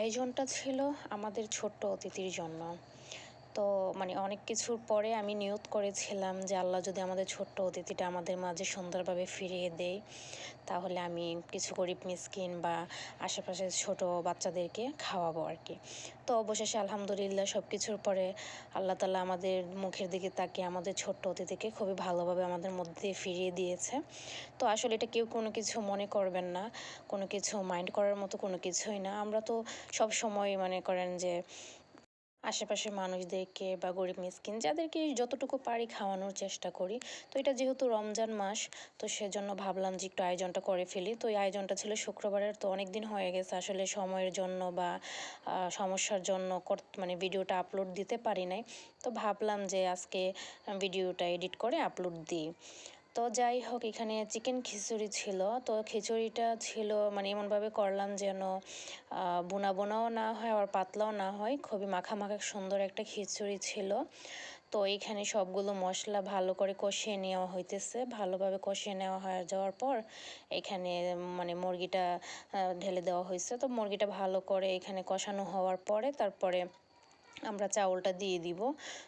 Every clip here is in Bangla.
আয়োজনটা ছিল আমাদের ছোট্ট অতিথির জন্য। তো মানে অনেক কিছুর পরে আমি নিয়ত করেছিলাম যে আল্লাহ যদি আমাদের ছোট্ট অতিথিটা আমাদের মাঝে সুন্দরভাবে ফিরিয়ে দেয়, তাহলে আমি কিছু গরিব মিসকিন বা আশেপাশের ছোট বাচ্চাদেরকে খাওয়াবো আর কি। তো অবশেষে আলহামদুলিল্লাহ সব কিছুর পরে আল্লাহ তালা আমাদের মুখের দিকে তাকিয়ে আমাদের ছোট্ট অতিথিকে খুবই ভালোভাবে আমাদের মধ্যে ফিরিয়ে দিয়েছে। তো আসলে এটা কেউ কোনো কিছু মনে করবেন না, কোনো কিছু মাইন্ড করার মতো কোনো কিছুই না। আমরা তো সব সময় মনে করেন যে আশেপাশের মানুষদেরকে বা গরিব মিসকিন যাদেরকে যতটুকু পারি খাওয়ানোর চেষ্টা করি। তো এটা যেহেতু রমজান মাস, তো সেজন্য ভাবলাম যে একটু আয়োজনটা করে ফেলি। তো এই আয়োজনটা ছিল শুক্রবারের, তো অনেক দিন হয়ে গেছে আসলে সময়ের জন্য বা সমস্যার জন্য মানে ভিডিওটা আপলোড দিতে পারি নাই। তো ভাবলাম যে আজকে ভিডিওটা এডিট করে আপলোড দিই। তো যাই হোক, এখানে চিকেন খিচুড়ি ছিল। তো খিচুড়িটা ছিল মানে এমনভাবে করলাম যেন বোনা বোনাও না হয় আর পাতলাও না হয়। খুবই মাখা মাখা সুন্দর একটা খিচুড়ি ছিল। তো এখানে সবগুলো মশলা ভালো করে কষিয়ে নেওয়া হইতেছে। ভালোভাবে কষিয়ে নেওয়া হয়ে যাওয়ার পর এখানে মানে মুরগিটা ঢেলে দেওয়া হয়েছে তো মুরগিটা ভালো করে এখানে কষানো হওয়ার পরে, তারপরে আমরা চাউলটা দিয়ে দিব।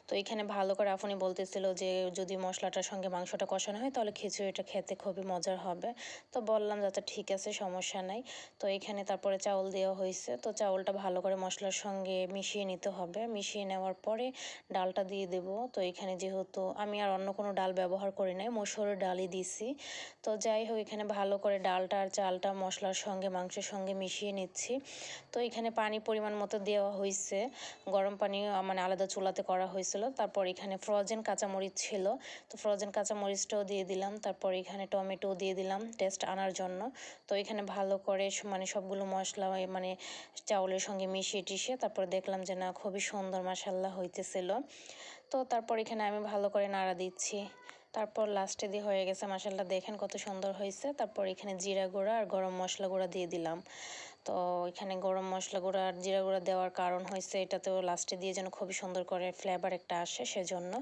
তো এখানে ভালো করে আফনি বলতেছিল যে, যদি মশলাটার সঙ্গে মাংসটা কষানো হয়, তাহলে খিচুড়িটা খেতে খুবই মজার হবে। তো বললাম যাতে ঠিক আছে, সমস্যা নাই। তো এখানে তারপরে চাউল দেওয়া হয়েছে। তো চাউলটা ভালো করে মশলার সঙ্গে মিশিয়ে নিতে হবে। মিশিয়ে নেওয়ার পরে ডালটা দিয়ে দেব। তো এখানে যেহেতু আমি আর অন্য কোনো ডাল ব্যবহার করি নাই, মসুরের ডালই দিছি। তো যাই হোক, এখানে ভালো করে ডালটা আর চালটা মশলার সঙ্গে, মাংসের সঙ্গে মিশিয়ে নিচ্ছি। তো এখানে পানি পরিমাণ মতো দেওয়া হয়েছে। গরম পানি মানে আলাদা চুলাতে করা হয়েছিল। তারপর এখানে ফ্রোজেন কাঁচামরিচ ছিল। তো ফ্রোজেন কাঁচামরিচটাও দিয়ে দিলাম। তারপর এখানে টমেটো দিয়ে দিলাম টেস্ট আনার জন্য। তো এখানে ভালো করে মানে সবগুলো মশলা মানে চাউলের সঙ্গে মিশিয়ে টিশিয়ে তারপর দেখলাম যে, না, খুবই সুন্দর মাসাল্লাহ হইতেছিল। তো তারপর এখানে আমি ভালো করে নাড়া দিচ্ছি। তারপর লাস্টে দিয়ে হয়ে গেছে মাসাল্লাহ দেখেন কত সুন্দর হয়েছে তারপর এখানে জিরা গুঁড়া আর গরম মশলা গুঁড়া দিয়ে দিলাম। তো এখানে গরম মশলা গুঁড়া আর জিরা গুঁড়া দেওয়ার কারণ হয়েছে, এটাতেও লাস্টে দিয়ে যেন খুবই সুন্দর করে ফ্লেভার একটা আসে সেজন্য।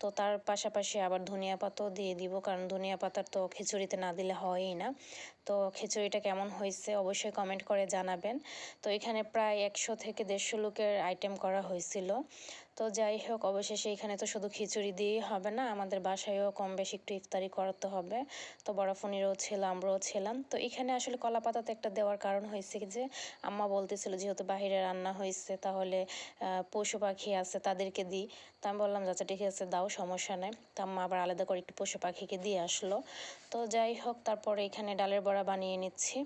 তো তার পাশাপাশি আবার ধনিয়া পাতাও দিয়ে দিব, কারণ ধনিয়া পাতার তো খিচুড়িতে না দিলে হয়ই না। তো খিচুড়িটা কেমন হয়েছে অবশ্যই কমেন্ট করে জানাবেন। তো এখানে প্রায় একশো থেকে দেড়শো লোকের আইটেম করা হয়েছিল। তো যাই হোক, অবশেষে এখানে তো শুধু খিচুড়ি দিয়েই হবে না, আমাদের বাসায়ও কম বেশি একটু ইফতারি করাতে হবে। তো বড়াফনিরও ছিল আমরাও ছিলাম। তো এখানে আসলে কলা পাতাতে একটা দেওয়ার কারণ হয়েছে যে, আম্মা বলতেছিল যেহেতু বাহিরে রান্না হয়েছে, তাহলে পশু পাখি আছে তাদেরকে দিই। তা আমি বললাম যাচ্ছে ঠিক আছে, দাও, সমস্যা নেই। তা আম্মা আবার আলাদা করে একটু পশু পাখিকে দিয়ে আসলো। তো যাই হোক, তারপরে এখানে ডালের বড়া বানিয়ে নিচ্ছি।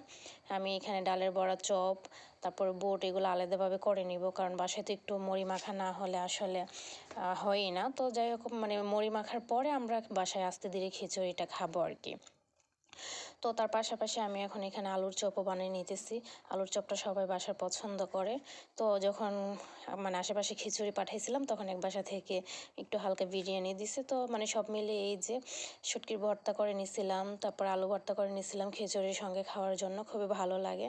আমি এখানে ডালের বড়া, চপ তারপর বোট এগুলো আলাদাভাবে করে নিব, কারণ বাসায় তো একটু মুড়ি মাখা না হলে আসলে হয়ই না। তো যাই হোক মানে মুড়ি মাখার পরে আমরা বাসায় আসতে ধীরে খিচুড়িটা খাব আর কি। তো তার পাশাপাশি আমি এখন এখানে আলুর চপও বানিয়ে নিতেছি। আলুর চপটা সবাই বাসার পছন্দ করে। তো যখন মানে আশেপাশে খিচুড়ি পাঠাইছিলাম, তখন এক বাসা থেকে একটু হালকা বিরিয়ানি দিছে। তো মানে সব মিলে এই যে, শুটকির ভর্তা করে নিছিলাম, তারপর আলু ভর্তা করে নিছিলাম খিচুড়ির সঙ্গে খাওয়ার জন্য, খুবই ভালো লাগে।